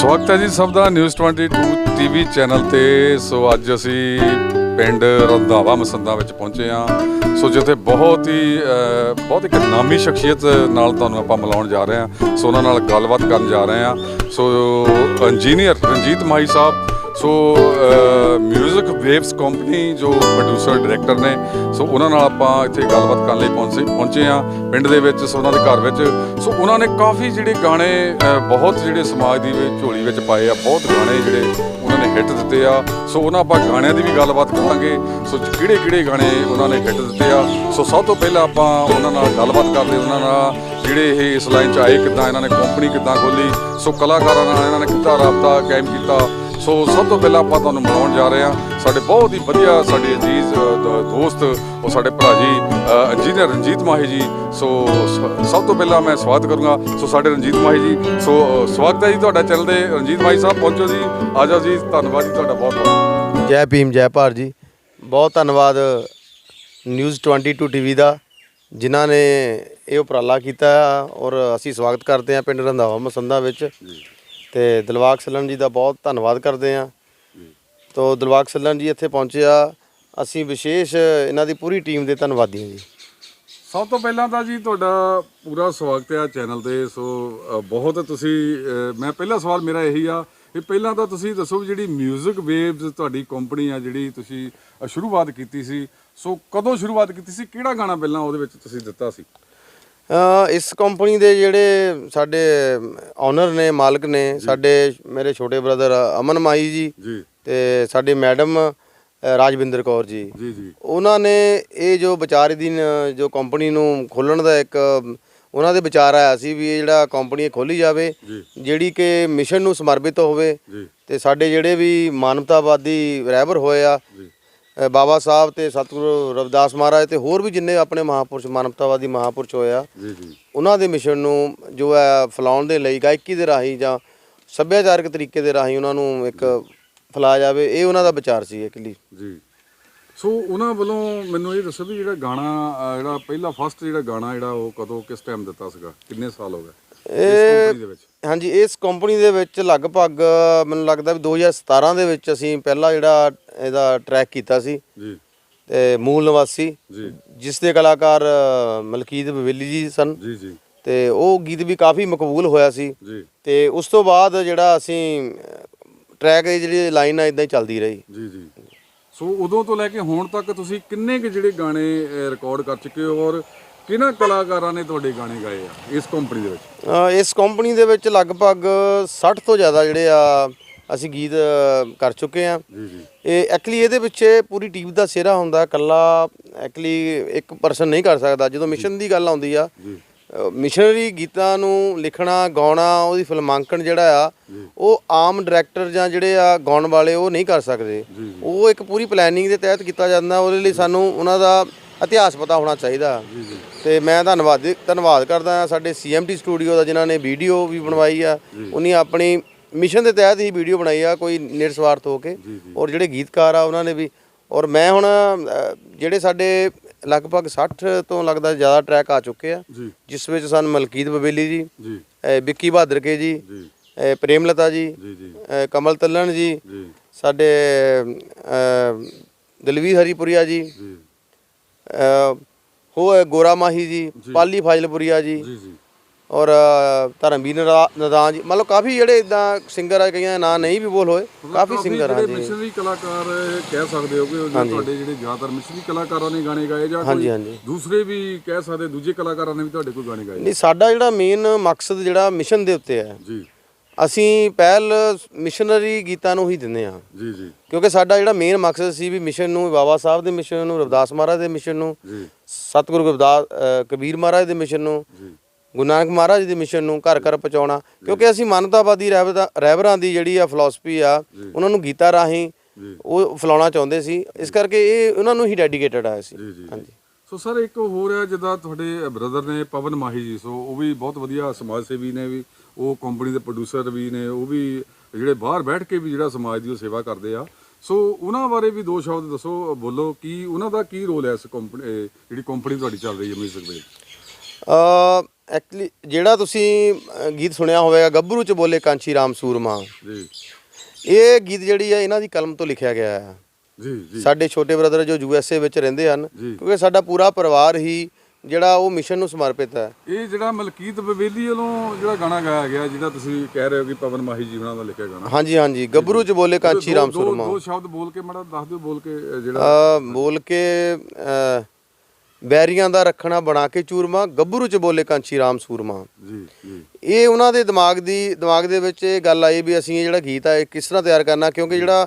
ਸਵਾਗਤ ਹੈ ਜੀ ਸਭ ਦਾ ਨਿਊਜ਼ 22 ਟੀਵੀ ਚੈਨਲ ਤੇ। ਸੋ ਅੱਜ ਅਸੀਂ ਪਿੰਡ ਰੰਧਾਵਾ ਮਸੰਦਾ ਵਿੱਚ ਪਹੁੰਚੇ ਆ ਸੋ ਜਿੱਥੇ ਬਹੁਤ ਹੀ ਅਹ, ਬਹੁਤ ਇੱਕ ਨਾਮੀ ਸ਼ਖਸੀਅਤ ਨਾਲ ਤੁਹਾਨੂੰ ਆਪਾਂ ਮਿਲਾਉਣ ਜਾ ਰਹੇ ਹਾਂ। ਸੋ ਉਹਨਾਂ ਨਾਲ ਗੱਲਬਾਤ ਕਰਨ ਜਾ ਰਹੇ ਹਾਂ। ਸੋ ਇੰਜੀਨੀਅਰ ਰਣਜੀਤ ਮਾਈ ਸਾਹਿਬ ਸੋ ਮਿਊਜ਼ਿਕ ਵੇਵਸ ਕੰਪਨੀ ਜੋ ਪ੍ਰੋਡਿਊਸਰ ਡਾਇਰੈਕਟਰ ਨੇ ਸੋ ਉਹਨਾਂ ਨਾਲ ਆਪਾਂ ਇੱਥੇ ਗੱਲਬਾਤ ਕਰਨ ਲਈ ਪਹੁੰਚੇ ਪਹੁੰਚੇ ਆ ਪਿੰਡ ਦੇ ਵਿੱਚ ਸੋ ਉਹਨਾਂ ਦੇ ਘਰ ਵਿੱਚ। ਸੋ ਉਹਨਾਂ ਨੇ ਕਾਫੀ ਜਿਹੜੇ ਗਾਣੇ ਬਹੁਤ ਜਿਹੜੇ ਸਮਾਜ ਦੀ ਝੋਲੀ ਵਿੱਚ ਪਾਏ ਆ, ਬਹੁਤ ਗਾਣੇ ਜਿਹੜੇ ਉਹਨਾਂ ਨੇ ਹਿੱਟ ਦਿੱਤੇ ਆ। ਸੋ ਉਹਨਾਂ ਆਪਾਂ ਗਾਣਿਆਂ ਦੀ ਵੀ ਗੱਲਬਾਤ ਕਰਾਂਗੇ। ਸੋ ਕਿਹੜੇ ਕਿਹੜੇ ਗਾਣੇ ਉਹਨਾਂ ਨੇ ਹਿੱਟ ਦਿੱਤੇ ਆ? ਸੋ ਸਭ ਤੋਂ ਪਹਿਲਾਂ ਆਪਾਂ ਉਹਨਾਂ ਨਾਲ ਗੱਲਬਾਤ ਕਰਦੇ ਉਹਨਾਂ ਨਾਲ ਜਿਹੜੇ ਇਹ ਇਸ ਲਾਈਨ 'ਚ ਆਏ, ਕਿੱਦਾਂ ਇਹਨਾਂ ਨੇ ਕੰਪਨੀ ਕਿੱਦਾਂ ਖੋਲੀ ਸੋ ਕਲਾਕਾਰਾਂ ਨਾਲ ਇਹਨਾਂ ਨੇ ਕਿੱਦਾਂ ਰਾਬਤਾ ਕਾਇਮ ਕੀਤਾ? ਸੋ ਸਭ ਤੋਂ ਪਹਿਲਾਂ ਆਪਾਂ ਤੁਹਾਨੂੰ ਮਿਲਾਉਣ ਜਾ ਰਹੇ ਹਾਂ। ਸਾਡੇ ਬਹੁਤ ਹੀ ਵਧੀਆ ਸਾਡੇ ਅਜੀਜ਼ ਦੋਸਤ, ਉਹ ਸਾਡੇ ਭਰਾ ਜੀ ਇੰਜੀਨੀਅਰ ਰਣਜੀਤ ਮਾਹੀ ਜੀ। ਸੋ ਸ- ਸਭ ਤੋਂ ਪਹਿਲਾਂ ਮੈਂ ਸਵਾਗਤ ਕਰੂੰਗਾ। ਸੋ ਸਾਡੇ ਰਣਜੀਤ ਮਾਹੀ ਜੀ, ਸੋ ਸਵਾਗਤ ਹੈ ਜੀ ਤੁਹਾਡਾ ਚੈਨਲ ਤੇ। ਰਣਜੀਤ ਮਾਹੀ ਸਾਹਿਬ, ਪਹੁੰਚੋ ਜੀ। ਆ ਜਾਓ ਜੀ, ਧੰਨਵਾਦ ਜੀ ਤੁਹਾਡਾ ਬਹੁਤ ਬਹੁਤ। ਜੈ ਭੀਮ, ਜੈ ਭਾਰ ਜੀ। ਬਹੁਤ ਧੰਨਵਾਦ ਨਿਊਜ਼ 22 ਟੀਵੀ ਦਾ, ਜਿਨ੍ਹਾਂ ਨੇ ਇਹ ਉਪਰਾਲਾ ਕੀਤਾ ਔਰ ਅਸੀਂ ਸਵਾਗਤ ਕਰਦੇ ਹਾਂ ਪਿੰਡ ਰੰਧਾਵਾ ਮਸੰਦਾ ਵਿੱਚ। ਤੇ ਦਿਲਵਾਗ ਸੱਲਣ ਜੀ ਦਾ ਬਹੁਤ ਧੰਨਵਾਦ ਕਰਦੇ ਹਾਂ। ਤੋ ਦਿਲਵਾਗ ਸੱਲਣ ਜੀ ਇੱਥੇ ਪਹੁੰਚਿਆ ਅਸੀਂ ਵਿਸ਼ੇਸ਼ ਇਹਨਾਂ ਦੀ ਪੂਰੀ ਟੀਮ ਦੇ ਧੰਨਵਾਦੀ ਹਾਂ ਜੀ। ਸਭ ਤੋਂ ਪਹਿਲਾਂ ਤਾਂ ਜੀ ਤੁਹਾਡਾ ਪੂਰਾ ਸਵਾਗਤ ਹੈ ਚੈਨਲ ਤੇ। ਸੋ ਬਹੁਤ ਤੁਸੀਂ ਮੈਂ ਪਹਿਲਾ ਸਵਾਲ ਮੇਰਾ ਇਹੀ ਆ ਕਿ ਪਹਿਲਾਂ ਤਾਂ ਤੁਸੀਂ ਦੱਸੋ ਵੀ ਜਿਹੜੀ 뮤직 ਵੇਵਸ ਤੁਹਾਡੀ ਕੰਪਨੀ ਆ ਜਿਹੜੀ ਤੁਸੀਂ ਸ਼ੁਰੂਆਤ ਕੀਤੀ ਸੀ। ਸੋ ਕਦੋਂ ਸ਼ੁਰੂਆਤ ਕੀਤੀ ਸੀ? ਕਿਹੜਾ ਗਾਣਾ ਪਹਿਲਾਂ ਉਹਦੇ ਵਿੱਚ ਤੁਸੀਂ ਦਿੱਤਾ ਸੀ? ਇਸ ਕੰਪਨੀ ਦੇ ਜਿਹੜੇ ਸਾਡੇ ਓਨਰ ਨੇ ਮਾਲਕ ਨੇ ਸਾਡੇ ਮੇਰੇ ਛੋਟੇ ਬ੍ਰਦਰ ਅਮਨ ਮਾਈ ਜੀ ਤੇ ਸਾਡੇ ਮੈਡਮ ਰਾਜਵਿੰਦਰ ਕੌਰ ਜੀ। ਉਹਨਾਂ ਨੇ ਇਹ ਜੋ ਵਿਚਾਰ ਦੀ ਜੋ ਕੰਪਨੀ ਨੂੰ ਖੋਲਣ ਦਾ ਇੱਕ ਉਹਨਾਂ ਦੇ ਵਿਚਾਰ ਆਇਆ ਸੀ ਵੀ ਇਹ ਜਿਹੜਾ ਕੰਪਨੀ ਖੋਲੀ ਜਾਵੇ ਜਿਹੜੀ ਕਿ ਮਿਸ਼ਨ ਨੂੰ ਸਮਰਪਿਤ ਹੋਵੇ ਤੇ ਸਾਡੇ ਜਿਹੜੇ ਵੀ ਮਾਨਵਤਾਵਾਦੀ ਰਹਿਬਰ ਹੋਏ ਆ ਬਾਬਾ ਸਾਹਿਬ ਤੇ ਸਤਿਗੁਰੂ ਰਵਿਦਾਸ ਮਹਾਰਾਜ ਤੇ ਹੋਰ ਵੀ ਜਿੰਨੇ ਆਪਣੇ ਮਹਾਪੁਰਸ਼ ਮਾਨਵਤਾਵਾਦੀ ਮਹਾਪੁਰਸ਼ ਹੋਏ ਆ ਜੀ ਜੀ। ਉਹਨਾਂ ਦੇ ਮਿਸ਼ਨ ਨੂੰ ਜੋ ਹੈ ਫਲਾਉਣ ਦੇ ਲਈ ਗਾਇਕੀ ਦੇ ਰਾਹੀਂ ਜਾਂ ਸੱਭਿਆਚਾਰਕ ਤਰੀਕੇ ਦੇ ਰਾਹੀਂ ਉਹਨਾਂ ਨੂੰ ਇੱਕ ਫੈਲਾਇਆ ਜਾਵੇ ਇਹ ਉਹਨਾਂ ਦਾ ਵਿਚਾਰ ਸੀ ਇਕੱਲੀ ਜੀ। ਸੋ ਉਹਨਾਂ ਵੱਲੋਂ ਮੈਨੂੰ ਇਹ ਦੱਸੋ ਵੀ ਜਿਹੜਾ ਗਾਣਾ ਜਿਹੜਾ ਪਹਿਲਾ ਫਸਟ ਜਿਹੜਾ ਗਾਣਾ ਜਿਹੜਾ ਉਹ ਕਦੋਂ ਕਿਸ ਟਾਈਮ ਦਿੱਤਾ ਸੀਗਾ? ਕਿੰਨੇ ਸਾਲ ਹੋ ਗਏ? ਇਸ ਕੰਪਨੀ ਦੇ ਵਿੱਚ? ਹਾਂਜੀ ਇਸ ਕੰਪਨੀ ਦੇ ਵਿੱਚ ਲਗਭਗ ਮੈਨੂੰ ਲੱਗਦਾ ਵੀ 2017 ਦੇ ਵਿੱਚ ਅਸੀਂ ਪਹਿਲਾ ਜਿਹੜਾ ਇਹਦਾ ਟਰੈਕ ਕੀਤਾ ਸੀ। ਜੀ। ਤੇ ਮੂਲ ਨਿਵਾਸੀ ਜੀ। ਜਿਸ ਦੇ ਕਲਾਕਾਰ ਮਲਕੀਤ ਬਵੇਲੀ ਜੀ ਸਨ। ਜੀ ਜੀ। ਤੇ ਉਹ ਗੀਤ ਵੀ ਕਾਫੀ ਮਕਬੂਲ ਹੋਇਆ ਸੀ। ਜੀ। ਤੇ ਉਸ ਤੋਂ ਬਾਅਦ ਜਿਹੜਾ ਅਸੀਂ ਟਰੈਕ ਦੀ ਜਿਹੜੀ ਲਾਈਨ ਆ ਇਦਾਂ ਹੀ ਚੱਲਦੀ ਰਹੀ। ਜੀ ਜੀ। ਸੋ ਉਦੋਂ ਤੋਂ ਲੈ ਕੇ ਹੁਣ ਤੱਕ ਤੁਸੀਂ ਕਿੰਨੇ ਕੁ ਜਿਹੜੇ ਗਾਣੇ ਰਿਕਾਰਡ ਕਰ ਚੁੱਕੇ ਹੋ ਔਰ ਕਿਹਨਾਂ ਕਲਾਕਾਰਾਂ ਨੇ ਤੁਹਾਡੇ ਗਾਣੇ ਗਾਏ ਆ ਇਸ ਕੰਪਨੀ ਦੇ ਵਿੱਚ? ਅ, ਇਸ ਕੰਪਨੀ ਦੇ ਵਿੱਚ ਲਗਭਗ 60 ਤੋਂ ਜ਼ਿਆਦਾ ਜਿਹੜੇ ਆ ਅਸੀਂ ਗੀਤ ਅ, ਕਰ ਚੁੱਕੇ ਆ। ਜੀ ਇਹ ਐਕਚੁਅਲੀ ਇਹਦੇ ਪਿੱਛੇ ਪੂਰੀ ਟੀਮ ਦਾ ਸਿਹਰਾ ਹੁੰਦਾ ਕੱਲਾ ਐਕਚੁਅਲੀ ਇੱਕ ਪਰਸਨ ਨਹੀਂ ਕਰ ਸਕਦਾ। ਜਦੋਂ ਮਿਸ਼ਨ ਦੀ ਗੱਲ ਆਉਂਦੀ ਆ ਮਿਸ਼ਨਰੀ ਗੀਤਾਂ ਨੂੰ ਲਿਖਣਾ ਗਾਉਣਾ ਉਹਦੀ ਫਿਲਮਾਂਕਣ ਜਿਹੜਾ ਆ ਉਹ ਆਮ ਡਾਇਰੈਕਟਰ ਜਾਂ ਜਿਹੜੇ ਆ ਗਾਉਣ ਵਾਲੇ ਉਹ ਨਹੀਂ ਕਰ ਸਕਦੇ। ਉਹ ਇੱਕ ਪੂਰੀ ਪਲੈਨਿੰਗ ਦੇ ਤਹਿਤ ਕੀਤਾ ਜਾਂਦਾ ਉਹਦੇ ਲਈ ਸਾਨੂੰ ਉਹਨਾਂ ਦਾ ਇਤਿਹਾਸ ਪਤਾ ਹੋਣਾ ਚਾਹੀਦਾ। ਤੇ ਮੈਂ ਧੰਨਵਾਦ ਧੰਨਵਾਦ ਕਰਦਾ ਹਾਂ ਸਾਡੇ ਸੀਐਮਟੀ ਸਟੂਡੀਓ ਦਾ ਜਿਨ੍ਹਾਂ ਨੇ ਵੀਡੀਓ ਵੀ ਬਣਵਾਈ ਆ। ਉਹਨੇ ਆਪਣੀ ਮਿਸ਼ਨ ਦੇ ਤਹਿਤ ਹੀ ਵੀਡੀਓ ਬਣਾਈ ਆ ਕੋਈ ਨਿਰਸਵਾਰਥ ਹੋ ਕੇ। ਔਰ ਜਿਹੜੇ ਗੀਤਕਾਰ ਆ ਉਹਨਾਂ ਨੇ ਵੀ। ਔਰ ਮੈਂ ਹੁਣ ਜਿਹੜੇ ਸਾਡੇ ਲਗਭਗ 60 ਤੋਂ ਲੱਗਦਾ ਜ਼ਿਆਦਾ ਟਰੈਕ ਆ ਚੁੱਕੇ ਆ। ਜਿਸ ਵਿੱਚ ਸਨ ਮਲਕੀਤ ਬਵੇਲੀ ਜੀ ਵਿੱਕੀ ਬਹਾਦਰ ਕੇ ਜੀ ਜੀ। ਅ, ਪ੍ਰੇਮਲਤਾ ਜੀ ਕਮਲ ਤੱਲਣ ਜੀ ਜੀ। ਸਾਡੇ ਦਲਵੀਰ ਹਰੀਪੁਰੀਆ ਜੀ। ਹੋ ਗੋਰਾ ਮਾਹੀ ਜੀ ਪਾਲੀ ਫਾਜ਼ਲਪੁਰੀਆ ਜੀ। ਜੀ ਜੀ। ਔਰ ਧਰਮਵੀਰ ਨਦਾਨ ਜੀ। ਮਤਲਬ ਕਾਫੀ ਜਿਹੜੇ ਇਦਾਂ ਸਿੰਗਰ ਆ ਕਈਆਂ ਦੇ ਨਾਂ ਨਹੀਂ ਵੀ ਬੋਲ ਹੋਏ ਕਾਫੀ ਸਿੰਗਰ ਆ ਜੀ। ਮਿਸ਼ਨਰੀ ਕਲਾਕਾਰ ਕਹਿ ਸਕਦੇ ਹੋ ਕਿ ਤੁਹਾਡੇ ਜਿਹੜੇ ਜ਼ਿਆਦਾਤਰ ਮਿਸ਼ਨਰੀ ਕਲਾਕਾਰਾਂ ਨੇ ਗਾਣੇ ਗਾਏ ਜਾਂ ਕੋਈ ਦੂਸਰੇ ਵੀ ਕਹਿ ਸਕਦੇ ਦੂਜੇ ਕਲਾਕਾਰਾਂ ਨੇ ਵੀ ਤੁਹਾਡੇ ਕੋਈ ਗਾਣੇ ਗਾਏ? ਨਹੀਂ ਸਾਡਾ ਜਿਹੜਾ ਮੇਨ ਮਕਸਦ ਜਿਹੜਾ ਮਿਸ਼ਨ ਦੇ ਉੱਤੇ ਹੈ ਜੀ। ਅਸੀਂ ਪਹਿਲ ਮਿਸ਼ਨਰੀ ਗੀਤਾਂ ਨੂੰ ਹੀ ਦਿੰਦੇ ਹਾਂ। ਜੀ ਜੀ। ਕਿਉਂਕਿ ਸਾਡਾ ਜਿਹੜਾ ਮੇਨ ਮਕਸਦ ਸੀ ਵੀ ਮਿਸ਼ਨ ਨੂੰ ਬਾਬਾ ਸਾਹਿਬ ਦੇ ਮਿਸ਼ਨ ਨੂੰ ਰਵਿਦਾਸ ਮਹਾਰਾਜ ਦੇ ਮਿਸ਼ਨ ਨੂੰ ਜੀ। ਸਤਿਗੁਰੂ ਗੁਰਦਾਸ ਅ, ਕਬੀਰ ਮਹਾਰਾਜ ਦੇ ਮਿਸ਼ਨ ਨੂੰ ਜੀ। ਗੁਰੂ ਨਾਨਕ ਮਹਾਰਾਜ ਦੇ ਮਿਸ਼ਨ ਨੂੰ ਘਰ ਘਰ ਪਹੁੰਚਾਉਣਾ। ਕਿਉਂਕਿ ਅਸੀਂ ਮਾਨਵਤਾਵਾਦੀ ਰਹਿਬਰਾਂ ਰਹਿਬਰਾਂ ਦੀ ਜਿਹੜੀ ਆ ਫਿਲਾਸਫੀ ਆ ਉਹਨਾਂ ਨੂੰ ਗੀਤਾਂ ਰਾਹੀਂ ਉਹ ਫਲਾਉਣਾ ਚਾਹੁੰਦੇ ਸੀ। ਇਸ ਕਰਕੇ ਇਹ ਉਹਨਾਂ ਨੂੰ ਹੀ ਡੈਡੀਕੇਟਡ ਆ ਜੀ ਹਾਂਜੀ। ਸੋ ਸਰ ਇੱਕ ਹੋਰ ਹੈ ਜਿੱਦਾਂ ਤੁਹਾਡੇ ਬ੍ਰਦਰ ਨੇ ਪਵਨ ਮਾਹੀ ਜੀ ਸੋ ਉਹ ਵੀ ਬਹੁਤ ਵਧੀਆ ਸਮਾਜ ਸੇਵੀ ਨੇ ਵੀ। ਉਹ ਕੰਪਨੀ ਦੇ ਪ੍ਰੋਡਿਊਸਰ ਵੀ ਨੇ ਉਹ ਵੀ ਜਿਹੜੇ ਬਾਹਰ ਬੈਠ ਕੇ ਵੀ ਜਿਹੜਾ ਸਮਾਜ ਦੀ ਉਹ ਸੇਵਾ ਕਰਦੇ ਆ। ਸੋ ਉਹਨਾਂ ਬਾਰੇ ਵੀ ਦੋ ਸ਼ਬਦ ਦੱਸੋ ਬੋਲੋ ਕੀ ਉਹਨਾਂ ਦਾ ਕੀ ਰੋਲ ਹੈ ਇਸ ਕੰਪਨੀ ਜਿਹੜੀ ਕੰਪਨੀ ਤੁਹਾਡੀ ਚੱਲ ਰਹੀ ਹੈ ਮਿਊਜ਼ਿਕ ਵਿੱਚ ਅ ਐਕਚੁਅਲੀ ਜਿਹੜਾ ਤੁਸੀਂ ਗੀਤ ਸੁਣਿਆ ਹੋਵੇਗਾ ਗੱਭਰੂ ਚ ਬੋਲੇ ਕਾਂਚੀ ਰਾਮ ਸੂਰਮਾ। ਜੀ। ਇਹ ਗੀਤ ਜਿਹੜੀ ਹੈ ਇਹਨਾਂ ਦੀ ਕਲਮ ਤੋਂ ਲਿਖਿਆ ਗਿਆ ਹੈ। ਜੀ ਜੀ। ਸਾਡੇ ਛੋਟੇ ਬ੍ਰਦਰ ਜੋ ਯੂ ਐਸ ਏ ਵਿੱਚ ਰਹਿੰਦੇ ਹਨ। ਕਿਉਂਕਿ ਸਾਡਾ ਪੂਰਾ ਪਰਿਵਾਰ ਹੀ ਜਿਹੜਾ ਉਹ ਮਿਸ਼ਨ ਨੂੰ ਸਮਰਪਿਤ ਹੈ। ਇਹ ਜਿਹੜਾ ਮਲਕੀਤ ਬਵੇਲੀ ਵੱਲੋਂ ਜਿਹੜਾ ਗਾਣਾ ਗਾਇਆ ਗਿਆ ਜਿਹੜਾ ਤੁਸੀਂ ਕਹਿ ਰਹੇ ਹੋ ਕਿ ਪਵਨ ਮਾਹੀ ਜੀ ਉਹਨਾਂ ਦਾ ਲਿਖਿਆ ਗਾਣਾ। ਹਾਂਜੀ ਹਾਂਜੀ। ਗੱਭਰੂ ਚ ਬੋਲੇ ਕਾਂਚੀ ਰਾਮ ਸੂਰਮਾ। ਦੋ ਸ਼ਬਦ ਬੋਲ ਕੇ ਮੜਾ ਦੱਸ ਦਿਓ ਬੋਲ ਕੇ ਜਿਹੜਾ ਬੋਲ ਕੇ ਬੈਰੀਆਂ ਦਾ ਰੱਖਣਾ ਬਣਾ ਕੇ ਚੂਰਮਾ ਗੱਭਰੂ ਚ ਬੋਲੇ ਕਾਂਚੀ ਰਾਮ ਸੂਰਮਾ। ਜੀ ਜੀ। ਇਹ ਉਹਨਾਂ ਦੇ ਦਿਮਾਗ ਦੀ ਦਿਮਾਗ ਦੇ ਵਿੱਚ ਇਹ ਗੱਲ ਆਈ ਵੀ ਅਸੀਂ ਇਹ ਜਿਹੜਾ ਗੀਤ ਆ ਇਹ ਕਿਸ ਤਰ੍ਹਾਂ ਤਿਆਰ ਕਰਨਾ ਕਿਉਂਕਿ ਜਿਹੜਾ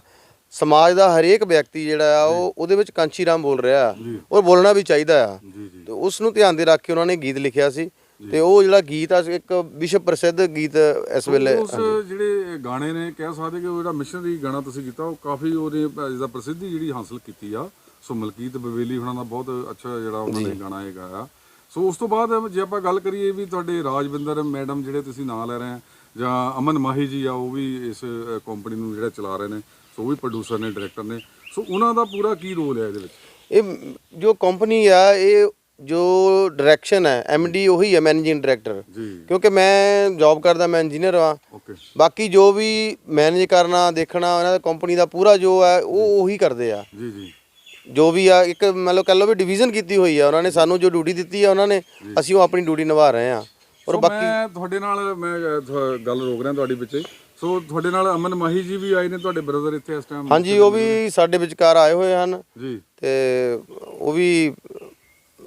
ਸਮਾਜ ਦਾ ਹਰੇਕ ਵਿਅਕਤੀ ਜਿਹੜਾ ਆ ਉਹ ਉਹਦੇ ਵਿੱਚ ਕਾਂਚੀ ਰਾਮ ਬੋਲ ਰਿਹਾ ਆ। ਔਰ ਬੋਲਣਾ ਵੀ ਚਾਹੀਦਾ ਆ। ਤੇ ਉਸ ਨੂੰ ਧਿਆਨ ਦੇ ਰੱਖ ਕੇ ਉਹਨਾਂ ਨੇ ਗੀਤ ਲਿਖਿਆ ਸੀ। ਤੇ ਉਹ ਜਿਹੜਾ ਗੀਤ ਆ ਇੱਕ ਵਿਸ਼ਵ ਪ੍ਰਸਿੱਧ ਗੀਤ ਇਸ ਵੇਲੇ। ਉਸ ਜਿਹੜੇ ਗਾਣੇ ਨੇ ਕਹਿ ਸਕਦੇ ਕਿ ਉਹ ਜਿਹੜਾ ਮਿਸ਼ਨਰੀ ਗਾਣਾ ਤੁਸੀਂ ਕੀਤਾ ਉਹ ਕਾਫੀ ਉਹਨੇ ਅ, ਜਿਹਦਾ ਪ੍ਰਸਿੱਧੀ ਜਿਹੜੀ ਹਾਸਲ ਕੀਤੀ ਆ। ਸੋ ਮਲਕੀਤ ਬਵੇਲੀ ਹੁਣਾਂ ਦਾ ਬਹੁਤ ਅੱਛਾ ਜਿਹੜਾ ਉਹਨਾਂ ਨੇ ਗਾਣਾ ਇਹ ਗਾਇਆ। ਸੋ ਉਸ ਤੋਂ ਬਾਅਦ ਜੇ ਆਪਾਂ ਗੱਲ ਕਰੀਏ ਵੀ ਤੁਹਾਡੇ ਰਾਜਵਿੰਦਰ ਮੈਡਮ ਜਿਹੜੇ ਤੁਸੀਂ ਨਾਂ ਲੈ ਰਹੇ ਆ ਜਾਂ ਅਮਨ ਮਾਹੀ ਜੀ ਆ ਉਹ ਵੀ ਇਸ ਕੰਪਨੀ ਨੂੰ ਜਿਹੜਾ ਚਲਾ ਰਹੇ ਨੇ। ਸੋ ਉਹ ਵੀ ਪ੍ਰੋਡਿਊਸਰ ਨੇ ਡਾਇਰੈਕਟਰ ਨੇ। ਸੋ ਉਹਨਾਂ ਦਾ ਪੂਰਾ ਕੀ ਰੋਲ ਹੈ ਇਹਦੇ ਵਿੱਚ? ਇਹ ਜੋ ਕੰਪਨੀ ਆ ਇਹ ਜੋ ਡਾਇਰੈਕਸ਼ਨ ਹੈ ਐਮਡੀ ਉਹੀ ਹੈ ਮੈਨੇਜਿੰਗ ਡਾਇਰੈਕਟਰ ਜੀ। ਕਿਉਂਕਿ ਮੈਂ ਜੌਬ ਕਰਦਾ ਮੈਂ ਇੰਜੀਨੀਅਰ ਆ ਓਕੇ ਬਾਕੀ ਜੋ ਵੀ ਮੈਨੇਜ ਕਰਨਾ ਦੇਖਣਾ ਇਹਨਾਂ ਦਾ ਕੰਪਨੀ ਦਾ ਪੂਰਾ ਜੋ ਹੈ ਉਹ ਉਹੀ ਕਰਦੇ ਆ। ਜੀ ਜੀ। ਜੋ ਵੀ ਆ ਇੱਕ ਮੰਨ ਲਓ ਕਹਿ ਲਓ ਵੀ ਡਿਵੀਜ਼ਨ ਕੀਤੀ ਹੋਈ ਆ ਉਹਨਾਂ ਨੇ ਸਾਨੂੰ ਜੋ ਡਿਊਟੀ ਦਿੱਤੀ ਆ ਉਹਨਾਂ ਨੇ ਅਸੀਂ ਉਹ ਆਪਣੀ ਡਿਊਟੀ ਨਿਭਾ ਰਹੇ ਆ। ਔਰ ਸੋ ਮੈਂ ਤੁਹਾਡੇ ਨਾਲ ਮੈਂ ਗੱਲ ਰੋਕ ਰਿਹਾ ਤੁਹਾਡੀ ਵਿੱਚ। ਸੋ ਤੁਹਾਡੇ ਨਾਲ ਅਮਨ ਮਾਹੀ ਜੀ ਵੀ ਆਏ ਨੇ ਤੁਹਾਡੇ ਬ੍ਰਦਰ ਇੱਥੇ ਇਸ ਟਾਈਮ ਹਾਂਜੀ ਉਹ ਵੀ ਸਾਡੇ ਵਿਚਕਾਰ ਆਏ ਹੋਏ ਹਨ ਜੀ। ਤੇ ਉਹ ਵੀ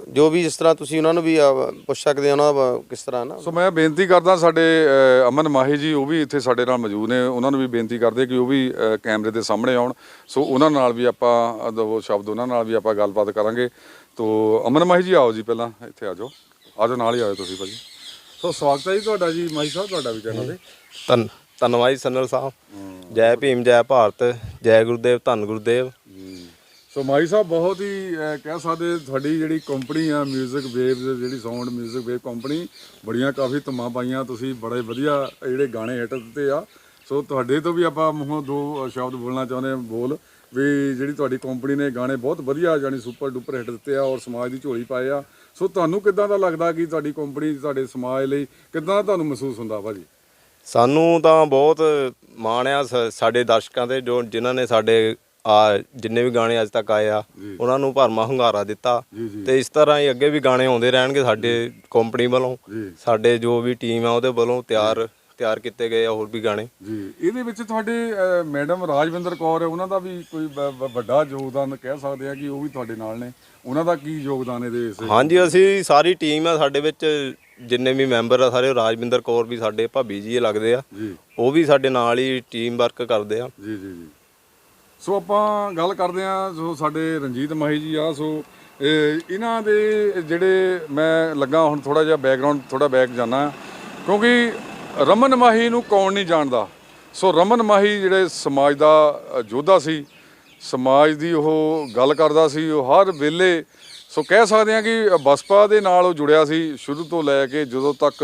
ਜੋ ਵੀ ਜਿਸ ਤਰ੍ਹਾਂ ਤੁਸੀਂ ਉਹਨਾਂ ਨੂੰ ਵੀ ਅਹ, ਪੁੱਛ ਸਕਦੇ ਹੋ ਉਹਨਾਂ ਦਾ ਕਿਸ ਤਰ੍ਹਾਂ ਨਾ। ਸੋ ਮੈਂ ਬੇਨਤੀ ਕਰਦਾ ਸਾਡੇ ਅ, ਅਮਨ ਮਾਹੀ ਜੀ ਉਹ ਵੀ ਇੱਥੇ ਸਾਡੇ ਨਾਲ ਮੌਜੂਦ ਨੇ। ਉਹਨਾਂ ਨੂੰ ਵੀ ਬੇਨਤੀ ਕਰਦੇ ਕਿ ਉਹ ਵੀ ਅ, ਕੈਮਰੇ ਦੇ ਸਾਹਮਣੇ ਆਉਣ। ਸੋ ਉਹਨਾਂ ਨਾਲ ਵੀ ਆਪਾਂ ਅ, ਦੋ ਸ਼ਬਦ ਉਹਨਾਂ ਨਾਲ ਵੀ ਆਪਾਂ ਗੱਲਬਾਤ ਕਰਾਂਗੇ। ਤੋ ਅਮਨ ਮਾਹੀ ਜੀ ਆਓ ਜੀ ਪਹਿਲਾਂ ਇੱਥੇ ਆ ਜਾਓ। ਆ ਜਾਓ ਨਾਲ ਹੀ ਆਓ ਤੁਸੀਂ ਭਾਜੀ। ਸੋ ਸਵਾਗਤ ਹੈ ਜੀ ਤੁਹਾਡਾ ਜੀ ਮਾਹੀ ਸਾਹਿਬ ਤੁਹਾਡਾ ਵੀ ਚੈਨਲ ਤੇ। ਧੰਨ ਧੰਨਵਾਦ ਜੀ ਸੰਨਲ ਸਾਹਿਬ ਜੈ ਭੀਮ ਜੈ ਭਾਰਤ ਜੈ ਗੁਰਦੇਵ ਧੰਨ ਗੁਰਦੇਵ ਸੋ ਮਾਈ ਸਾਹਿਬ ਬਹੁਤ ਹੀ ਅਹ, ਕਹਿ ਸਕਦੇ ਤੁਹਾਡੀ ਜਿਹੜੀ ਕੰਪਨੀ ਆ 뮤직 ਵੇਵਸ ਜਿਹੜੀ ਸਾਊਂਡ 뮤직 ਵੇਵ ਕੰਪਨੀ ਬੜੀਆਂ ਕਾਫੀ ਧੁੰਮਾਂ ਪਾਈਆਂ ਤੁਸੀਂ ਬੜੇ ਵਧੀਆ ਜਿਹੜੇ ਗਾਣੇ ਹਿੱਟ ਦਿੱਤੇ ਆ ਸੋ ਤੁਹਾਡੇ ਤੋਂ ਵੀ ਆਪਾਂ ਮੂੰਹੋਂ ਦੋ ਸ਼ਬਦ ਬੋਲਣਾ ਚਾਹੁੰਦੇ ਹਾਂ ਬੋਲ ਵੀ ਜਿਹੜੀ ਤੁਹਾਡੀ ਕੰਪਨੀ ਨੇ ਗਾਣੇ ਬਹੁਤ ਵਧੀਆ ਜਾਨੀ ਸੁਪਰ ਡੁਪਰ ਹਿੱਟ ਦਿੱਤੇ ਆ ਔਰ ਸਮਾਜ ਦੀ ਝੋਲੀ ਪਾਏ ਆ ਸੋ ਤੁਹਾਨੂੰ ਕਿੱਦਾਂ ਦਾ ਲੱਗਦਾ ਕਿ ਤੁਹਾਡੀ ਕੰਪਨੀ ਤੁਹਾਡੇ ਸਮਾਜ ਲਈ ਕਿੱਦਾਂ ਦਾ ਤੁਹਾਨੂੰ ਮਹਿਸੂਸ ਹੁੰਦਾ ਭਾਜੀ ਸਾਨੂੰ ਤਾਂ ਬਹੁਤ ਮਾਣ ਆ ਸ- ਸਾਡੇ ਦਰਸ਼ਕਾਂ ਤੇ ਜੋ ਜਿਨ੍ਹਾਂ ਨੇ ਸਾਡੇ ਆ ਜਿੰਨੇ ਵੀ ਗਾਣੇ ਅੱਜ ਤੱਕ ਆਏ ਆ। ਉਹਨਾਂ ਨੂੰ ਭਰਮਾ ਹੁੰਗਾਰਾ ਦਿੱਤਾ। ਜੀ ਜੀ। ਤੇ ਇਸ ਤਰ੍ਹਾਂ ਹੀ ਅੱਗੇ ਵੀ ਗਾਣੇ ਆਉਂਦੇ ਰਹਿਣਗੇ ਸਾਡੇ ਕੰਪਨੀ ਵੱਲੋਂ। ਜੀ। ਸਾਡੇ ਜੋ ਵੀ ਟੀਮ ਆ ਉਹਦੇ ਵੱਲੋਂ ਤਿਆਰ ਤਿਆਰ ਕੀਤੇ ਗਏ ਆ ਹੋਰ ਵੀ ਗਾਣੇ। ਜੀ ਇਹਦੇ ਵਿੱਚ ਤੁਹਾਡੇ ਮੈਡਮ ਰਾਜਵਿੰਦਰ ਕੌਰ ਹੈ ਉਹਨਾਂ ਦਾ ਵੀ ਕੋਈ ਵੱਡਾ ਯੋਗਦਾਨ ਕਹਿ ਸਕਦੇ ਆ ਕਿ ਉਹ ਵੀ ਤੁਹਾਡੇ ਨਾਲ ਨੇ। ਉਹਨਾਂ ਦਾ ਕੀ ਯੋਗਦਾਨ ਇਹਦੇ ਇਸ ਹਾਂਜੀ ਅਸੀਂ ਸਾਰੀ ਟੀਮ ਆ ਸਾਡੇ ਵਿੱਚ ਜਿੰਨੇ ਵੀ ਮੈਂਬਰ ਆ ਸਾਰੇ ਰਾਜਵਿੰਦਰ ਕੌਰ ਵੀ ਸਾਡੇ ਭਾਬੀ ਜੀ ਲੱਗਦੇ ਆ। ਉਹ ਵੀ ਸਾਡੇ ਨਾਲ ਹੀ ਟੀਮ ਵਰਕ ਕਰਦੇ ਆ। ਜੀ ਜੀ ਜੀ। ਸੋ ਆਪਾਂ ਗੱਲ ਕਰਦੇ ਆ ਸੋ ਸਾਡੇ ਰਣਜੀਤ ਮਾਹੀ ਜੀ ਆ ਸੋ ਇਹ- ਇਹਨਾਂ ਦੇ ਜਿਹੜੇ ਮੈਂ ਲੱਗਾ ਹੁਣ ਥੋੜਾ ਜਿਹਾ ਬੈਕਗ੍ਰਾਉਂਡ ਥੋੜਾ ਬੈਕ ਜਾਣਾ ਕਿਉਂਕਿ ਰਮਨ ਮਾਹੀ ਨੂੰ ਕੌਣ ਨਹੀਂ ਜਾਣਦਾ? ਸੋ ਰਮਨ ਮਾਹੀ ਜਿਹੜੇ ਸਮਾਜ ਦਾ ਯੋਧਾ ਸੀ, ਸਮਾਜ ਦੀ ਉਹ ਗੱਲ ਕਰਦਾ ਸੀ, ਉਹ ਹਰ ਵੇਲੇ, ਸੋ ਕਹਿ ਸਕਦੇ ਹਾਂ ਕਿ ਬਸਪਾ ਦੇ ਨਾਲ ਉਹ ਜੁੜਿਆ ਸੀ, ਸ਼ੁਰੂ ਤੋਂ ਲੈ ਕੇ ਜਦੋਂ ਤੱਕ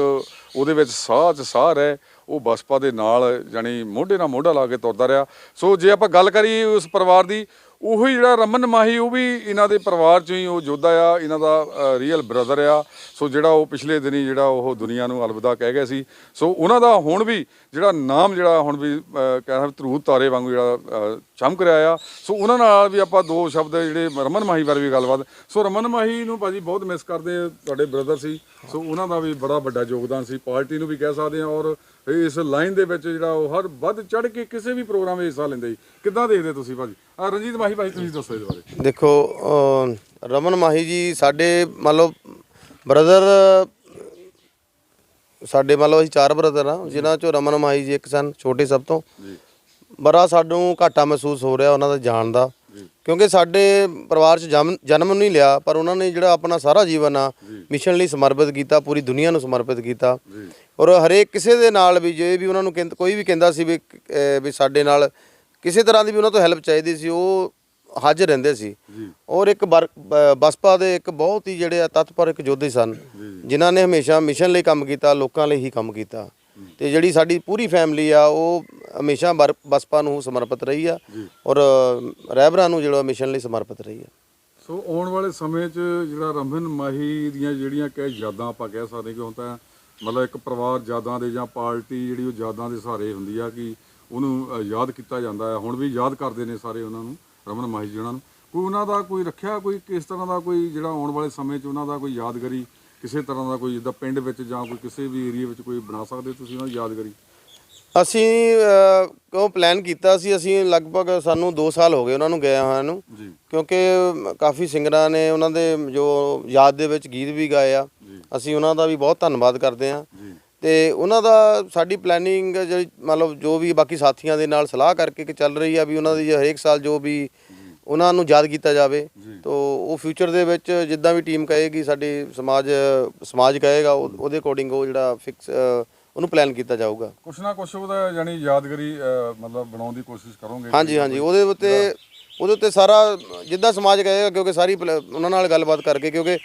ਉਹਦੇ ਵਿੱਚ ਸਾਹ 'ਚ ਸਾਹ ਹੈ ਉਹ ਬਸਪਾ ਦੇ ਨਾਲ ਜਾਨੀ ਮੋਢੇ ਨਾਲ ਮੋਢਾ ਲਾ ਕੇ ਤੁਰਦਾ ਰਿਹਾ। ਸੋ ਜੇ ਆਪਾਂ ਗੱਲ ਕਰੀਏ ਉਸ ਪਰਿਵਾਰ ਦੀ ਉਹੀ ਜਿਹੜਾ ਰਮਨ ਮਾਹੀ ਉਹ ਵੀ ਇਹਨਾਂ ਦੇ ਪਰਿਵਾਰ ਚੋਂ ਹੀ ਉਹ ਯੋਧਾ ਆ ਇਹਨਾਂ ਦਾ ਰੀਅਲ ਬ੍ਰਦਰ ਆ। ਸੋ ਜਿਹੜਾ ਉਹ ਪਿਛਲੇ ਦਿਨੀ ਜਿਹੜਾ ਉਹ ਦੁਨੀਆ ਨੂੰ ਅਲਵਿਦਾ ਕਹਿ ਗਿਆ ਸੀ। ਸੋ ਉਹਨਾਂ ਦਾ ਹੁਣ ਵੀ ਜਿਹੜਾ ਨਾਮ ਜਿਹੜਾ ਹੁਣ ਵੀ ਅਹ, ਕਹਿ ਸਕਦੇ ਧਰੂਤ ਤਾਰੇ ਵਾਂਗੂ ਜਿਹੜਾ ਚਮਕ ਰਿਹਾ ਆ। ਸੋ ਉਹਨਾਂ ਨਾਲ ਵੀ ਆਪਾਂ ਦੋ ਸ਼ਬਦ ਜਿਹੜੇ ਰਮਨ ਮਾਹੀ ਬਾਰੇ ਵੀ ਗੱਲਬਾਤ। ਸੋ ਰਮਨ ਮਾਹੀ ਨੂੰ ਭਾਜੀ ਬਹੁਤ ਮਿਸ ਕਰਦੇ ਤੁਹਾਡੇ ਬ੍ਰਦਰ ਸੀ। ਸੋ ਉਹਨਾਂ ਦਾ ਵੀ ਬੜਾ ਵੱਡਾ ਯੋਗਦਾਨ ਸੀ। ਪਾਰਟੀ ਨੂੰ ਵੀ ਕਹਿ ਸਕਦੇ ਆ ਔਰ ਇਸ ਲਾਈਨ ਦੇ ਵਿੱਚ ਜਿਹੜਾ ਉਹ ਹਰ ਵੱਧ ਚੜ ਕੇ ਕਿਸੇ ਵੀ ਪ੍ਰੋਗਰਾਮ ਵਿੱਚ ਹਿੱਸਾ ਲੈਂਦੇ ਸੀ ਕਿੱਦਾਂ ਦੇਖਦੇ ਤੁਸੀਂ ਭਾਜੀ? ਆ ਰਣਜੀਤ ਮਾਹੀ ਭਾਜੀ ਤੁਸੀਂ ਦੱਸੋ ਇਹਦੇ ਬਾਰੇ। ਦੇਖੋ ਰਮਨ ਮਾਹੀ ਜੀ ਸਾਡੇ ਮੰਨ ਲਓ ਬ੍ਰਦਰ ਸਾਡੇ ਮੰਨ ਲਓ ਅਸੀਂ ਚਾਰ ਬ੍ਰਦਰ ਆ ਜਿਨ੍ਹਾਂ ਚੋਂ ਰਮਨ ਮਾਹੀ ਜੀ ਇੱਕ ਸਨ ਛੋਟੇ ਸਭ ਤੋਂ। ਜੀ। ਬੜਾ ਸਾਨੂੰ ਘਾਟਾ ਮਹਿਸੂਸ ਹੋ ਰਿਹਾ ਉਹਨਾਂ ਦਾ ਜਾਣ ਦਾ। ਕਿਉਂਕਿ ਸਾਡੇ ਪਰਿਵਾਰ 'ਚ ਜਨਮ ਨਹੀਂ ਲਿਆ ਪਰ ਉਹਨਾਂ ਨੇ ਜਿਹੜਾ ਆਪਣਾ ਸਾਰਾ ਜੀਵਨ ਆ ਮਿਸ਼ਨ ਲਈ ਸਮਰਪਿਤ ਕੀਤਾ ਪੂਰੀ ਦੁਨੀਆ ਨੂੰ ਸਮਰਪਿਤ ਕੀਤਾ। ਜੀ। ਔਰ ਹਰੇਕ ਕਿਸੇ ਦੇ ਨਾਲ ਵੀ ਜੇ ਵੀ ਉਹਨਾਂ ਨੂੰ ਕਹਿੰਦ- ਕੋਈ ਵੀ ਕਹਿੰਦਾ ਸੀ ਵੀ ਅਹ, ਵੀ ਸਾਡੇ ਨਾਲ ਕਿਸੇ ਤਰ੍ਹਾਂ ਦੀ ਵੀ ਉਹਨਾਂ ਤੋਂ ਹੈਲਪ ਚਾਹੀਦੀ ਸੀ ਉਹ ਹਾਜ਼ਰ ਰਹਿੰਦੇ ਸੀ। ਔਰ ਇੱਕ ਬਰ- ਬ- ਬਸਪਾ ਦੇ ਇੱਕ ਬਹੁਤ ਹੀ ਜਿਹੜੇ ਆ ਤਤਪਰ ਇੱਕ ਯੋਧੇ ਸਨ ਜਿਨ੍ਹਾਂ ਨੇ ਹਮੇਸ਼ਾ ਮਿਸ਼ਨ ਲਈ ਕੰਮ ਕੀਤਾ ਲੋਕਾਂ ਲਈ ਹੀ ਕੰਮ ਕੀਤਾ। ਤੇ ਜਿਹੜੀ ਸਾਡੀ ਪੂਰੀ ਫੈਮਿਲੀ ਆ ਉਹ ਹਮੇਸ਼ਾ ਬਰ- ਬਸਪਾ ਨੂੰ ਸਮਰਪਿਤ ਰਹੀ ਆ ਔਰ ਰਹਿਬਰਾਂ ਨੂੰ ਜਿਹੜਾ ਮਿਸ਼ਨ ਲਈ ਸਮਰਪਿਤ ਰਹੀ ਆ। ਸੋ ਆਉਣ ਵਾਲੇ ਸਮੇਂ 'ਚ ਜਿਹੜਾ ਰਮਨ ਮਾਹੀ ਦੀਆਂ ਜਿਹੜੀਆਂ ਕਿ ਯਾਦਾਂ ਆਪਾਂ ਕਹਿ ਸਕਦੇ ਕਿ ਹੁਣ ਤਾਂ ਮਤਲਬ ਇੱਕ ਪਰਿਵਾਰ ਯਾਦਾਂ ਦੇ ਜਾਂ ਪਾਰਟੀ ਜਿਹੜੀ ਉਹ ਯਾਦਾਂ ਦੇ ਸਹਾਰੇ ਹੁੰਦੀ ਆ ਕਿ ਉਹਨੂੰ ਯਾਦ ਕੀਤਾ ਜਾਂਦਾ ਹੈ। ਹੁਣ ਵੀ ਯਾਦ ਕਰਦੇ ਨੇ ਸਾਰੇ ਉਹਨਾਂ ਨੂੰ ਰਮਨ ਮਾਹੀ ਜੀ ਉਹਨਾਂ ਨੂੰ। ਕੋਈ ਉਹਨਾਂ ਦਾ ਕੋਈ ਰੱਖਿਆ ਕੋਈ ਕਿਸ ਤਰ੍ਹਾਂ ਦਾ ਕੋਈ ਜਿਹੜਾ ਆਉਣ ਵਾਲੇ ਸਮੇਂ 'ਚ ਉਹਨਾਂ ਦਾ ਕੋਈ ਯਾਦਗਾਰੀ ਕਿਸੇ ਤਰ੍ਹਾਂ ਦਾ ਕੋਈ ਜਿੱਦਾਂ ਪਿੰਡ ਵਿੱਚ ਜਾਂ ਕੋਈ ਕਿਸੇ ਵੀ ਏਰੀਆ ਵਿੱਚ ਕੋਈ ਬਣਾ ਸਕਦੇ ਤੁਸੀਂ ਉਹਨਾਂ ਦੀ ਯਾਦਗਾਰੀ? ਅਸੀਂ ਉਹ ਪਲਾਨ ਕੀਤਾ ਸੀ। ਅਸੀਂ ਲਗਭਗ ਸਾਨੂੰ 2 ਸਾਲ ਹੋ ਗਏ ਉਹਨਾਂ ਨੂੰ ਗਏ ਹੋਇਆਂ ਨੂੰ। ਕਿਉਂਕਿ ਕਾਫੀ ਸਿੰਗਰਾਂ ਨੇ ਉਹਨਾਂ ਦੇ ਜੋ ਯਾਦ ਦੇ ਵਿੱਚ ਗੀਤ ਵੀ ਗਾਏ ਆ। ਅਸੀਂ ਉਹਨਾਂ ਦਾ ਵੀ ਬਹੁਤ ਧੰਨਵਾਦ ਕਰਦੇ ਹਾਂ। ਤੇ ਉਹਨਾਂ ਦਾ ਸਾਡੀ ਪਲੈਨਿੰਗ ਜਿਹੜੀ ਮਤਲਬ ਜੋ ਵੀ ਬਾਕੀ ਸਾਥੀਆਂ ਦੇ ਨਾਲ ਸਲਾਹ ਕਰਕੇ ਕਿ ਚੱਲ ਰਹੀ ਆ ਵੀ ਉਹਨਾਂ ਦੀ ਹਰੇਕ ਸਾਲ ਜੋ ਵੀ ਉਹਨਾਂ ਨੂੰ ਯਾਦ ਕੀਤਾ ਜਾਵੇ। ਤੋ ਉਹ ਫਿਊਚਰ ਦੇ ਵਿੱਚ ਜਿੱਦਾਂ ਵੀ ਟੀਮ ਕਹੇਗੀ ਸਾਡੀ ਸਮਾਜ ਸਮਾਜ ਕਹੇਗਾ ਉਹ- ਉਹਦੇ ਅਕੋਰਡਿੰਗ ਉਹ ਜਿਹੜਾ ਫਿਕਸ ਉਹਨੂੰ ਪਲਾਨ ਕੀਤਾ ਜਾਊਗਾ। ਕੁਛ ਨਾ ਕੁਛ ਉਹਦਾ ਯਾਨੀ ਯਾਦਗਾਰੀ ਮਤਲਬ ਬਣਾਉਣ ਦੀ ਕੋਸ਼ਿਸ਼ ਕਰੋਗੇ। ਹਾਂਜੀ ਹਾਂਜੀ। ਉਹਦੇ ਉੱਤੇ ਉਹਦੇ ਉੱਤੇ ਸਾਰਾ ਜਿੱਦਾਂ ਸਮਾਜ ਕਹੇਗਾ ਕਿਉਂਕਿ ਸਾਰੀ ਉਹਨਾਂ ਨਾਲ ਗੱਲਬਾਤ ਕਰਕੇ ਕਿਉਂਕਿ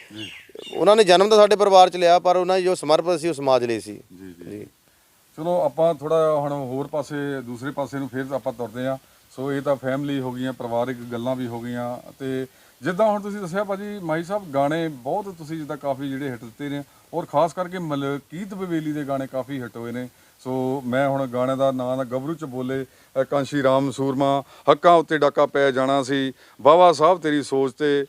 ਉਹਨਾਂ ਨੇ ਜਨਮ ਤਾਂ ਸਾਡੇ ਪਰਿਵਾਰ ਚ ਲਿਆ ਪਰ ਉਹਨਾਂ ਦੀ ਜੋ ਸਮਰਪਿਤ ਸੀ ਉਹ ਸਮਾਜ ਲਈ ਸੀ। ਜੀ ਚਲੋ ਆਪਾਂ ਥੋੜਾ ਹੁਣ ਹੋਰ ਪਾਸੇ ਦੂਸਰੇ ਪਾਸੇ ਨੂੰ ਫੇਰ ਆਪਾਂ ਤੁਰਦੇ ਆ ਸੋ ਇਹ ਤਾਂ ਫੈਮਿਲੀ ਹੋ ਗਈਆਂ ਪਰਿਵਾਰਿਕ ਗੱਲਾਂ ਵੀ ਹੋ ਗਈਆਂ। ਤੇ ਜਿੱਦਾਂ ਹੁਣ ਤੁਸੀਂ ਦੱਸਿਆ ਭਾਜੀ ਮਾਈ ਸਾਹਿਬ ਗਾਣੇ ਬਹੁਤ ਤੁਸੀਂ ਜਿੱਦਾਂ ਕਾਫੀ ਜਿਹੜੇ ਹਿੱਟ ਦਿੱਤੇ ਨੇ। ਔਰ ਖਾਸ ਕਰਕੇ ਮਲਕੀਤ ਬਵੇਲੀ ਦੇ ਗਾਣੇ ਕਾਫੀ ਹਿੱਟ ਹੋਏ ਨੇ। ਸੋ ਮੈਂ ਹੁਣ ਗਾਣੇ ਦਾ ਨਾਂ ਦਾ ਗੱਭਰੂ ਚ ਬੋਲੇ ਕਾਂਸ਼ੀ ਰਾਮ ਸੂਰਮਾ ਹੱਕਾਂ ਉੱਤੇ ਡਾਕਾ ਪੈ ਜਾਣਾ ਸੀ। ਬਾਵਾ ਸਾਹਿਬ ਤੇਰੀ ਸੋਚ ਤੇ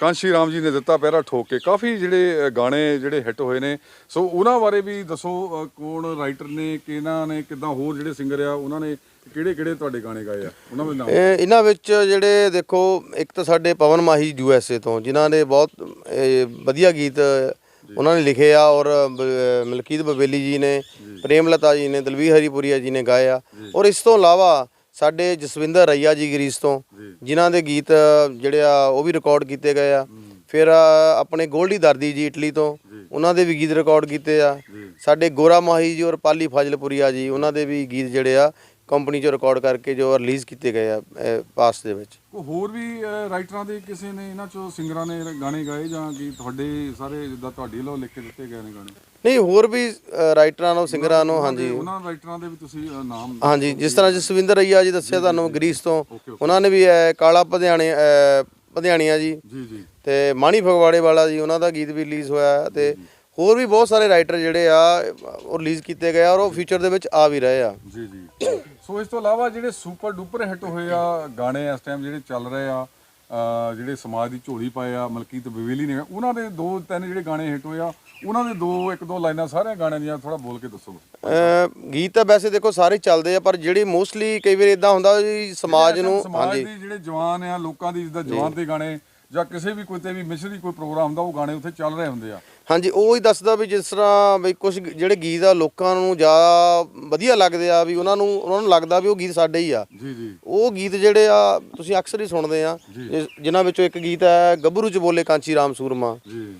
ਕਾਂਸ਼ੀ ਰਾਮ ਜੀ ਨੇ ਦਿੱਤਾ ਪਹਿਰਾ ਠੋਕ ਕੇ। ਕਾਫੀ ਜਿਹੜੇ ਗਾਣੇ ਜਿਹੜੇ ਹਿੱਟ ਹੋਏ ਨੇ। ਸੋ ਉਹਨਾਂ ਬਾਰੇ ਵੀ ਦੱਸੋ ਕੌਣ ਰਾਈਟਰ ਨੇ ਕਿਹਨਾਂ ਨੇ ਕਿਦਾਂ ਹੋਰ ਜਿਹੜੇ ਸਿੰਗਰ ਆ ਉਹਨਾਂ ਨੇ ਕਿਹੜੇ ਕਿਹੜੇ ਤੁਹਾਡੇ ਗਾਣੇ ਗਾਏ ਆ? ਉਹਨਾਂ ਦੇ ਨਾਮ ਇਹ ਇਹਨਾਂ ਵਿੱਚ ਜਿਹੜੇ ਦੇਖੋ ਇੱਕ ਤਾਂ ਸਾਡੇ ਪਵਨ ਮਾਹੀ ਯੂ ਐਸ ਏ ਤੋਂ ਜਿਨ੍ਹਾਂ ਨੇ ਬਹੁਤ ਵਧੀਆ ਗੀਤ ਉਹਨਾਂ ਨੇ ਲਿਖੇ ਆ ਔਰ ਮਲਕੀਤ ਬਵੇਲੀ ਜੀ ਨੇ ਪ੍ਰੇਮਲਤਾ ਜੀ ਨੇ ਦਲਵੀਰ ਹਰੀਪੁਰੀਆ ਜੀ ਨੇ ਗਾਏ ਆ। ਔਰ ਇਸ ਤੋਂ ਇਲਾਵਾ ਸਾਡੇ ਜਸਵਿੰਦਰ ਰਈਆ ਜੀ ਗਰੀਸ ਤੋਂ ਜਿਨ੍ਹਾਂ ਦੇ ਗੀਤ ਜਿਹੜੇ ਆ ਉਹ ਵੀ ਰਿਕਾਰਡ ਕੀਤੇ ਗਏ ਆ। ਫਿਰ ਆਪਣੇ ਗੋਲਡੀ ਦਰਦੀ ਜੀ ਇਟਲੀ ਤੋਂ ਉਹਨਾਂ ਦੇ ਵੀ ਗੀਤ ਰਿਕਾਰਡ ਕੀਤੇ ਆ। ਸਾਡੇ ਗੋਰਾ ਮਾਹੀ ਜੀ ਔਰ ਪਾਲੀ ਫਾਜ਼ਲਪੁਰੀਆ ਜੀ ਉਹਨਾਂ ਦੇ ਵੀ ਗੀਤ ਜਿਹੜੇ ਆ ਕੰਪਨੀ 'ਚੋਂ ਰਿਕਾਰਡ ਕਰਕੇ ਜੋ ਰਿਲੀਜ਼ ਕੀਤੇ ਗਏ ਆ ਪਾਸ ਦੇ ਵਿੱਚ। ਹੋਰ ਵੀ ਰਾਈਟਰਾਂ ਦੇ ਕਿਸੇ ਨੇ ਇਹਨਾਂ ਚੋਂ ਸਿੰਗਰਾਂ ਨੇ ਗਾਣੇ ਗਾਏ ਜਾਂ ਕਿ ਤੁਹਾਡੇ ਸਾਰੇ ਜਿੱਦਾਂ ਤੁਹਾਡੇ ਵੱਲੋਂ ਲਿਖ ਕੇ ਦਿੱਤੇ ਗਏ ਨੇ ਗਾਣੇ? ਨਹੀਂ ਹੋਰ ਵੀ ਅ, ਰਾਈਟਰਾਂ ਨੂੰ ਸਿੰਗਰਾਂ ਨੂੰ ਹਾਂਜੀ। ਉਹਨਾਂ ਰਾਈਟਰਾਂ ਦੇ ਵੀ ਤੁਸੀਂ ਅ, ਨਾਮ ਹਾਂਜੀ ਜਿਸ ਤਰ੍ਹਾਂ ਜਸਵਿੰਦਰ ਰਈਆ ਜੀ ਦੱਸਿਆ ਤੁਹਾਨੂੰ ਗਰੀਸ ਤੋਂ। ਉਹਨਾਂ ਨੇ ਵੀ ਅ, ਕਾਲਾ ਪਧਿਆਣੇ ਅ, ਪਧਿਆਣੀਆ ਜੀ। ਜੀ ਜੀ। ਤੇ ਮਾਣੀ ਫਗਵਾੜੇ ਵਾਲਾ ਜੀ ਉਹਨਾਂ ਦਾ ਗੀਤ ਵੀ ਰਿਲੀਜ਼ ਹੋਇਆ ਹੈ ਤੇ ਹੋਰ ਵੀ ਬਹੁਤ ਸਾਰੇ ਰਾਈਟਰ ਜਿਹੜੇ ਆ ਉਹ ਰਿਲੀਜ਼ ਕੀਤੇ ਗਏ ਆ ਔਰ ਉਹ ਫਿਊਚਰ ਦੇ ਵਿੱਚ ਆ ਵੀ ਰਹੇ ਆ। ਜੀ ਜੀ। ਸੋ ਇਸ ਤੋਂ ਇਲਾਵਾ ਜਿਹੜੇ ਸੁਪਰ ਡੂਪਰ ਹਿੱਟ ਹੋਏ ਆ ਗਾਣੇ ਇਸ ਟਾਈਮ ਜਿਹੜੇ ਚੱਲ ਰਹੇ ਆ ਅ, ਜਿਹੜੇ ਸਮਾਜ ਦੀ ਝੋਲੀ ਪਾਏ ਆ ਮਲਕੀਤ ਬਵੇਲੀ ਨੇ ਉਹਨਾਂ ਦੇ ਦੋ ਤਿੰਨ ਜਿਹੜੇ ਗਾਣੇ ਹਿੱਟ ਹੋਏ ਆ ਉਹਨਾਂ ਦੇ ਦੋ ਇੱਕ ਦੋ ਲਾਈਨਾਂ ਸਾਰਿਆਂ ਗਾਣਿਆਂ ਦੀਆਂ ਥੋੜਾ ਬੋਲ ਕੇ ਦੱਸੋ। ਗੀਤ ਤਾਂ ਵੈਸੇ ਦੇਖੋ ਸਾਰੇ ਚੱਲਦੇ ਆ ਪਰ ਜਿਹੜੀ ਮੋਸਟਲੀ ਕਈ ਵਾਰ ਇਦਾਂ ਹੁੰਦਾ ਵੀ ਸਮਾਜ ਨੂੰ ਸਮਾਜ ਹਾਂਜੀ। ਦੇ ਜਿਹੜੇ ਜਵਾਨ ਆ ਲੋਕਾਂ ਦੀ ਜਿੱਦਾਂ ਜਵਾਨ ਦੇ ਗਾਣੇ ਜਾਂ ਕਿਸੇ ਵੀ ਕੋਈ ਤੇ ਵੀ ਮਿਸ਼ਰੀ ਕੋਈ ਪ੍ਰੋਗਰਾਮ ਹੁੰਦਾ ਉਹ ਗਾਣੇ ਉੱਥੇ ਚੱਲ ਰਹੇ ਹੁੰਦੇ ਆ। ਹਾਂਜੀ ਉਹ ਹੀ ਦੱਸਦਾ ਵੀ ਜਿਸ ਤਰ੍ਹਾਂ ਵੀ ਕੁਝ ਜਿਹੜੇ ਗੀਤ ਆ ਲੋਕਾਂ ਨੂੰ ਜ਼ਿਆਦਾ ਵਧੀਆ ਲੱਗਦੇ ਆ ਵੀ ਉਹਨਾਂ ਨੂੰ ਉਹਨਾਂ ਨੂੰ ਲੱਗਦਾ ਵੀ ਉਹ ਗੀਤ ਸਾਡੇ ਹੀ ਆ। ਜੀ ਜੀ। ਉਹ ਗੀਤ ਜਿਹੜੇ ਆ ਤੁਸੀਂ ਅਕਸਰ ਹੀ ਸੁਣਦੇ ਆ। ਜਿਸ- ਜਿਨ੍ਹਾਂ ਵਿੱਚੋਂ ਇੱਕ ਗੀਤ ਹੈ ਗੱਭਰੂ ਚ ਬੋਲੇ ਕਾਂਚੀ ਰਾਮ ਸੂਰਮਾ। ਜੀ।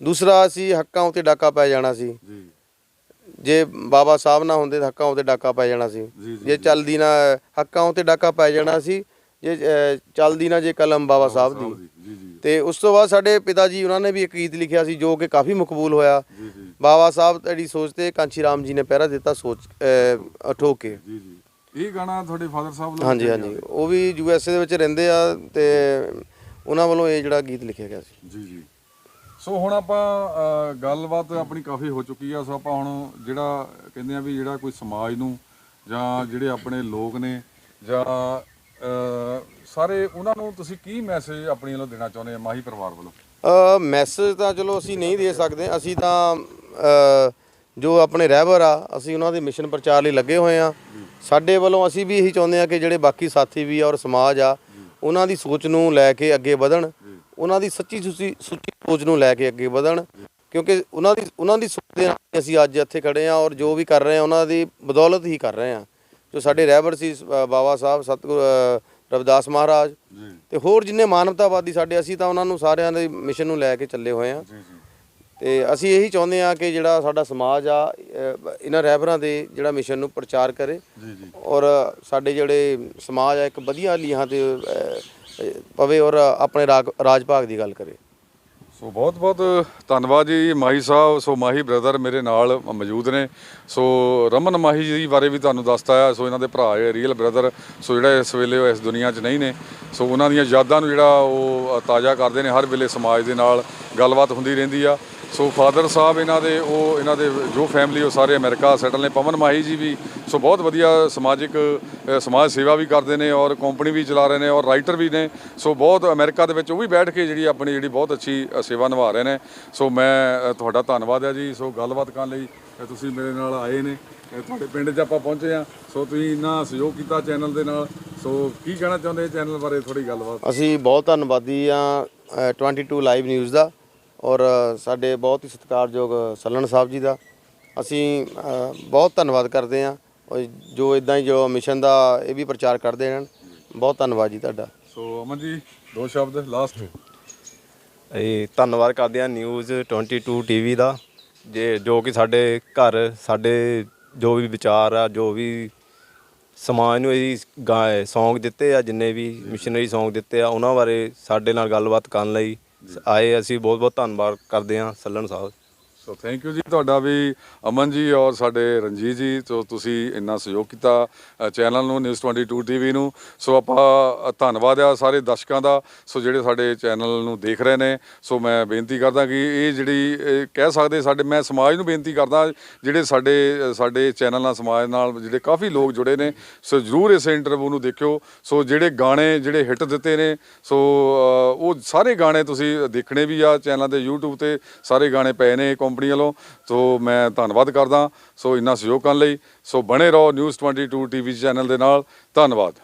ਦੂਸਰਾ ਸੀ ਹੱਕਾਂ ਉਤੇ ਡਾਕਾ ਪੈ ਜਾਣਾ ਸੀ। ਜੀ। ਜੇ ਬਾਬਾ ਸਾਹਿਬ ਨਾ ਹੁੰਦੇ ਤਾਂ ਹੱਕਾਂ ਉਤੇ ਡਾਕਾ ਪੈ ਜਾਣਾ ਸੀ। ਜੀ, ਚੱਲਦੀ ਨਾ ਹੱਕਾਂ ਉਤੇ ਡਾਕਾ ਪੈ ਜਾਣਾ ਸੀ ਜੇ ਚੱਲਦੀ ਨਾ ਜੇ ਕਲਮ ਬਾਬਾ ਸਾਹਿਬ ਦੀ। ਤੇ ਉਸ ਤੋਂ ਬਾਅਦ ਸਾਡੇ ਪਿਤਾ ਜੀ ਉਹਨਾਂ ਨੇ ਵੀ ਇੱਕ ਗੀਤ ਲਿਖਿਆ ਸੀ ਜੋ ਕਿ ਕਾਫੀ ਮਕਬੂਲ ਹੋਇਆ। ਬਾਬਾ ਸਾਹਿਬ ਤੇਰੀ ਸੋਚ ਤੇ ਕਾਂਚੀ ਰਾਮ ਜੀ ਨੇ ਪਹਿਰਾ ਦਿੱਤਾ ਸੋਚ ਠੋਕ। ਕੇ ਜੀ ਜੀ। ਇਹ ਗਾਣਾ ਤੁਹਾਡੇ ਫਾਦਰ ਸਾਹਿਬ ਵੱਲੋਂ ਹਾਂਜੀ ਹਾਂਜੀ। ਉਹ ਵੀ ਯੂ ਐਸ ਏ ਦੇ ਵਿੱਚ ਰਹਿੰਦੇ ਆ ਤੇ ਉਹਨਾਂ ਵੱਲੋਂ ਇਹ ਜਿਹੜਾ ਗੀਤ ਲਿਖਿਆ ਗਿਆ ਸੀ। ਜੀ ਜੀ। ਸੋ ਹੁਣ ਆਪਾਂ ਅ, ਗੱਲਬਾਤ ਆਪਣੀ ਕਾਫੀ ਹੋ ਚੁੱਕੀ ਆ। ਸੋ ਆਪਾਂ ਹੁਣ ਜਿਹੜਾ ਕਹਿੰਦੇ ਆ ਵੀ ਜਿਹੜਾ ਕੋਈ ਸਮਾਜ ਨੂੰ ਜਾਂ ਜਿਹੜੇ ਆਪਣੇ ਲੋਕ ਨੇ ਜਾਂ ਅ, ਸਾਰੇ ਉਹਨਾਂ ਨੂੰ ਤੁਸੀਂ ਕੀ ਮੈਸੇਜ ਆਪਣੀ ਵੱਲੋਂ ਦੇਣਾ ਚਾਹੁੰਦੇ ਆ ਮਾਹੀ ਪਰਿਵਾਰ ਵੱਲੋਂ? ਮੈਸੇਜ ਤਾਂ ਚਲੋ ਅਸੀਂ ਨਹੀਂ ਦੇ ਸਕਦੇ। ਅਸੀਂ ਤਾਂ ਅ, ਜੋ ਆਪਣੇ ਰਹਿਬਰ ਆ ਅਸੀਂ ਉਹਨਾਂ ਦੇ ਮਿਸ਼ਨ ਪ੍ਰਚਾਰ ਲਈ ਲੱਗੇ ਹੋਏ ਆ। ਸਾਡੇ ਵੱਲੋਂ ਅਸੀਂ ਵੀ ਇਹੀ ਚਾਹੁੰਦੇ ਆ ਕਿ ਜਿਹੜੇ ਬਾਕੀ ਸਾਥੀ ਵੀ ਆ ਔਰ ਸਮਾਜ ਆ ਉਹਨਾਂ ਦੀ ਸੋਚ ਨੂੰ ਲੈ ਕੇ ਅੱਗੇ ਵਧਣ। ਉਹਨਾਂ ਦੀ ਸੱਚੀ ਸੁੱਚੀ ਸੁੱਚੀ ਸੋਚ ਨੂੰ ਲੈ ਕੇ ਅੱਗੇ ਵਧਣ ਕਿਉਂਕਿ ਉਹਨਾਂ ਦੀ ਉਹਨਾਂ ਦੀ ਸੋਚ ਦੇ ਨਾਲ ਹੀ ਅਸੀਂ ਅੱਜ ਇੱਥੇ ਖੜੇ ਆ ਔਰ ਜੋ ਵੀ ਕਰ ਰਹੇ ਆ ਉਹਨਾਂ ਦੀ ਬਦੌਲਤ ਹੀ ਕਰ ਰਹੇ ਆ ਜੋ ਸਾਡੇ ਰਹਿਬਰ ਸੀ ਬਾਬਾ ਸਾਹਿਬ ਸਤਿਗੁਰ ਰਵਿਦਾਸ ਮਹਾਰਾਜ ਤੇ ਹੋਰ ਜਿੰਨੇ ਮਾਨਵਤਾਵਾਦੀ ਸਾਡੇ ਅਸੀਂ ਤਾਂ ਉਹਨਾਂ ਨੂੰ ਸਾਰਿਆਂ ਦੇ ਮਿਸ਼ਨ ਨੂੰ ਲੈ ਕੇ ਚੱਲੇ ਹੋਏ ਜੀ ਤੇ ਅਸੀਂ ਇਹੀ ਚਾਹੁੰਦੇ ਆ ਕਿ ਜਿਹੜਾ ਸਾਡਾ ਸਮਾਜ ਆ ਇਹਨਾਂ ਰਹਿਬਰਾਂ ਦੇ ਜਿਹੜਾ ਮਿਸ਼ਨ ਨੂੰ ਪ੍ਰਚਾਰ ਕਰੇ ਔਰ ਸਾਡੇ ਜਿਹੜੇ ਸਮਾਜ ਆ ਇੱਕ ਵਧੀਆ ਲੀਹਾਂ ਤੇ ਪਵੇ ਔਰ ਆਪਣੇ ਰਾਗ- ਰਾਜ ਭਾਗ ਦੀ ਗੱਲ ਕਰੇ। ਸੋ ਬਹੁਤ ਬਹੁਤ ਧੰਨਵਾਦ ਜੀ ਮਾਹੀ ਸਾਹਿਬ, ਸੋ ਮਾਹੀ ਬ੍ਰਦਰ ਮੇਰੇ ਨਾਲ ਮੌਜੂਦ ਨੇ। ਸੋ ਰਮਨ ਮਾਹੀ ਜੀ ਬਾਰੇ ਵੀ ਤੁਹਾਨੂੰ ਦੱਸਤਾ ਆ, ਸੋ ਇਹਨਾਂ ਦੇ ਭਰਾ ਹੈ ਰੀਅਲ ਬ੍ਰਦਰ, ਸੋ ਜਿਹੜਾ ਇਸ ਵੇਲੇ ਉਹ ਇਸ ਦੁਨੀਆ 'ਚ ਨਹੀਂ ਨੇ। ਸੋ ਉਹਨਾਂ ਦੀਆਂ ਯਾਦਾਂ ਨੂੰ ਜਿਹੜਾ ਉਹ ਤਾਜ਼ਾ ਕਰਦੇ ਨੇ, ਹਰ ਵੇਲੇ ਸਮਾਜ ਦੇ ਨਾਲ ਗੱਲਬਾਤ ਹੁੰਦੀ ਰਹਿੰਦੀ ਆ। ਸੋ ਫਾਦਰ ਸਾਹਿਬ, ਇਹਨਾਂ ਦੇ ਉਹ, ਇਹਨਾਂ ਦੇ ਜੋ ਫੈਮਿਲੀ ਉਹ ਸਾਰੇ ਅਮਰੀਕਾ ਸੈਟਲ ਨੇ। ਪਵਨ ਮਾਹੀ ਜੀ ਵੀ ਸੋ ਬਹੁਤ ਵਧੀਆ ਸਮਾਜਿਕ ਸਮਾਜ ਸੇਵਾ ਵੀ ਕਰਦੇ ਨੇ ਔਰ ਕੰਪਨੀ ਵੀ ਚਲਾ ਰਹੇ ਨੇ ਔਰ ਰਾਈਟਰ ਵੀ ਨੇ। ਸੋ ਬਹੁਤ ਅਮਰੀਕਾ ਦੇ ਵਿੱਚ ਉਹ ਵੀ ਬੈਠ ਕੇ ਜਿਹੜੀ ਆਪਣੀ ਜਿਹੜੀ ਬਹੁਤ ਅੱਛੀ ਸੇਵਾ ਨਿਭਾ ਰਹੇ ਨੇ। ਸੋ ਮੈਂ ਤੁਹਾਡਾ ਧੰਨਵਾਦ ਹੈ ਜੀ। ਸੋ ਗੱਲਬਾਤ ਕਰਨ ਲਈ ਤੁਸੀਂ ਮੇਰੇ ਨਾਲ ਆਏ ਨੇ। ਤੁਹਾਡੇ ਪਿੰਡ 'ਚ ਆਪਾਂ ਪਹੁੰਚੇ ਆ ਸੋ ਤੁਸੀਂ ਇੰਨਾ ਸਹਿਯੋਗ ਕੀਤਾ ਚੈਨਲ ਦੇ ਨਾਲ। ਸੋ ਕੀ ਕਹਿਣਾ ਚਾਹੁੰਦੇ ਚੈਨਲ ਬਾਰੇ ਥੋੜੀ ਗੱਲਬਾਤ? ਅਸੀਂ ਬਹੁਤ ਧੰਨਵਾਦੀ ਆ 22 ਲਾਈਵ ਨਿਊਜ਼ ਦਾ। ਔਰ ਸਾਡੇ ਬਹੁਤ ਹੀ ਸਤਿਕਾਰਯੋਗ ਸੱਲਣ ਸਾਹਿਬ ਜੀ ਦਾ। ਅਸੀਂ ਬਹੁਤ ਧੰਨਵਾਦ ਕਰਦੇ ਆ ਜੋ ਇਦਾਂ ਹੀ ਜੋ ਮਿਸ਼ਨ ਦਾ ਇਹ ਵੀ ਪ੍ਰਚਾਰ ਕਰਦੇ ਰਹਿਣ। ਬਹੁਤ ਧੰਨਵਾਦ ਜੀ ਤੁਹਾਡਾ। ਸੋ ਅਮਨ ਜੀ ਦੋ ਸ਼ਬਦ ਲਾਸਟ ਇਹ ਧੰਨਵਾਦ ਕਰਦੇ ਹਾਂ ਨਿਊਜ਼ 22 ਟੀਵੀ ਦਾ। ਜੇ ਜੋ ਕਿ ਸਾਡੇ ਘਰ ਸਾਡੇ ਜੋ ਵੀ ਵਿਚਾਰ ਆ ਜੋ ਵੀ ਸਮਾਜ ਨੂੰ ਇਹ ਸੌਂਗ ਦਿੱਤੇ ਆ ਜਿੰਨੇ ਵੀ ਮਿਸ਼ਨਰੀ ਸੌਂਗ ਦਿੱਤੇ ਆ ਉਹਨਾਂ ਬਾਰੇ ਸਾਡੇ ਨਾਲ ਗੱਲਬਾਤ ਕਰਨ ਲਈ ਆਏ ਅਸੀਂ ਬਹੁਤ ਬਹੁਤ ਧੰਨਵਾਦ ਕਰਦੇ ਹਾਂ ਸੱਲਣ ਸਾਹਿਬ। ਸੋ ਥੈਂਕ ਯੂ ਜੀ ਤੁਹਾਡਾ ਵੀ, ਅਮਨ ਜੀ ਔਰ ਸਾਡੇ ਰਣਜੀਤ ਜੀ ਸੋ ਤੁਸੀਂ ਇੰਨਾ ਸਹਿਯੋਗ ਕੀਤਾ ਚੈਨਲ ਨੂੰ ਨਿਊਜ਼ 22 ਟੀਵੀ ਨੂੰ। ਸੋ ਆਪਾਂ ਧੰਨਵਾਦ ਆ ਸਾਰੇ ਦਰਸ਼ਕਾਂ ਦਾ। ਸੋ ਜਿਹੜੇ ਸਾਡੇ ਚੈਨਲ ਨੂੰ ਦੇਖ ਰਹੇ ਨੇ ਸੋ ਮੈਂ ਬੇਨਤੀ ਕਰਦਾ ਕਿ ਇਹ ਜਿਹੜੀ ਕਹਿ ਸਕਦੇ ਸਾਡੇ, ਮੈਂ ਸਮਾਜ ਨੂੰ ਬੇਨਤੀ ਕਰਦਾ, ਜਿਹੜੇ ਸਾਡੇ ਸਾਡੇ ਚੈਨਲ ਨਾਲ ਸਮਾਜ ਨਾਲ ਜਿਹੜੇ ਕਾਫੀ ਲੋਕ ਜੁੜੇ ਨੇ ਸੋ ਜਰੂਰ ਇਸ ਇੰਟਰਵਿਊ ਨੂੰ ਦੇਖਿਓ। ਸੋ ਜਿਹੜੇ ਗਾਣੇ, ਜਿਹੜੇ ਹਿੱਟ ਦਿੱਤੇ ਨੇ ਸੋ ਉਹ ਸਾਰੇ ਗਾਣੇ ਤੁਸੀਂ ਦੇਖਣੇ ਵੀ ਆ ਚੈਨਲਾਂ ਤੇ YouTube ਤੇ, ਸਾਰੇ ਗਾਣੇ ਪਏ ਨੇ ਕੰਪ ਕੰਪਨੀ ਵੱਲੋਂ। ਸੋ ਮੈਂ ਧੰਨਵਾਦ ਕਰਦਾ। ਸੋ ਇੰਨਾ ਸਹਿਯੋਗ ਕਰਨ ਲਈ। ਸੋ ਬਣੇ ਰਹੋ ਨਿਊਜ਼ 22 ਟੀਵੀ ਚੈਨਲ ਦੇ ਨਾਲ। ਧੰਨਵਾਦ।